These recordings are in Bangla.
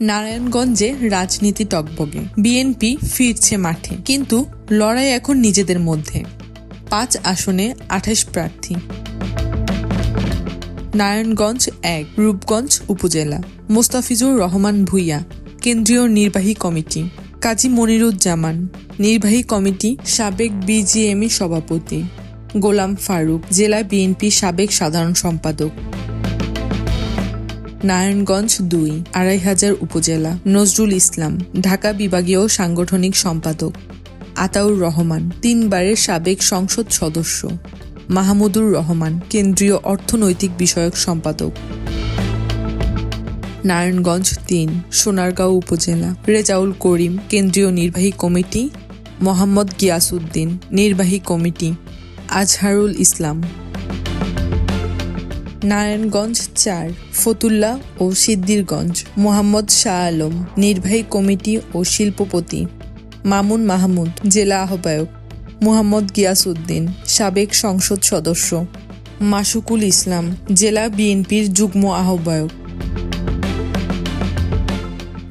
নারায়ণগঞ্জে রাজনীতি টকবগে। বিএনপি ফিরছে মাঠে, কিন্তু লড়াই এখন নিজেদের মধ্যে। পাঁচ আসনে আঠাশ প্রার্থী। নারায়ণগঞ্জ এক, রূপগঞ্জ উপজেলা। মোস্তাফিজুর রহমান ভূঁইয়া, কেন্দ্রীয় নির্বাহী কমিটি। কাজী মনিরুজ্জামান, নির্বাহী কমিটি সাবেক বিজিএমই সভাপতি। গোলাম ফারুক, জেলা বিএনপি সাবেক সাধারণ সম্পাদক। নারায়ণগঞ্জ দুই আড়াই হাজার উপজেলা। নজরুল ইসলাম, ঢাকা বিভাগীয় সাংগঠনিক সম্পাদক। আতাউর রহমান, তিনবারের সাবেক সংসদ সদস্য। মাহমুদুর রহমান, কেন্দ্রীয় অর্থনৈতিক বিষয়ক সম্পাদক। নারায়ণগঞ্জ তিন, সোনারগাঁও উপজেলা। রেজাউল করিম, কেন্দ্রীয় নির্বাহী কমিটি। মোহাম্মদ গিয়াসউদ্দিন, নির্বাহী কমিটি। আজহারুল ইসলাম। নারায়ণগঞ্জ চার, ফতুল্লা ও সিদ্দিরগঞ্জ মোহাম্মদ শাহ আলম, নির্বাহী কমিটি ও শিল্পপতি, মামুন মাহমুদ, জেলা আহ্বায়ক, মুহাম্মদ গিয়াসউদ্দিন সাবেক সংসদ সদস্য, মাসুকুল ইসলাম, জেলা বিএনপির যুগ্ম আহ্বায়ক।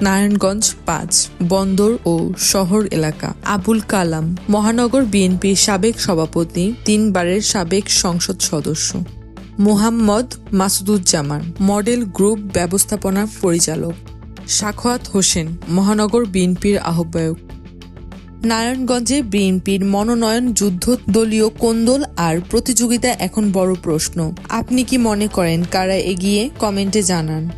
নারায়ণগঞ্জ পাঁচ, বন্দর ও শহর এলাকা, আবুল কালাম, মহানগর বিএনপির সাবেক সভাপতি, তিনবারের সাবেক সংসদ সদস্য। মোহাম্মদ মাসুদুজ্জামান, মডেল গ্রুপ ব্যবস্থাপনা পরিচালক। সাখোয়াত হোসেন, মহানগর বিএনপির আহ্বায়ক। নারায়ণগঞ্জে বিএনপির মনোনয়ন যুদ্ধ দলীয় কোন্দল আর প্রতিযোগিতা এখন বড় প্রশ্ন। আপনি কি মনে করেন কারা এগিয়ে? কমেন্টে জানান।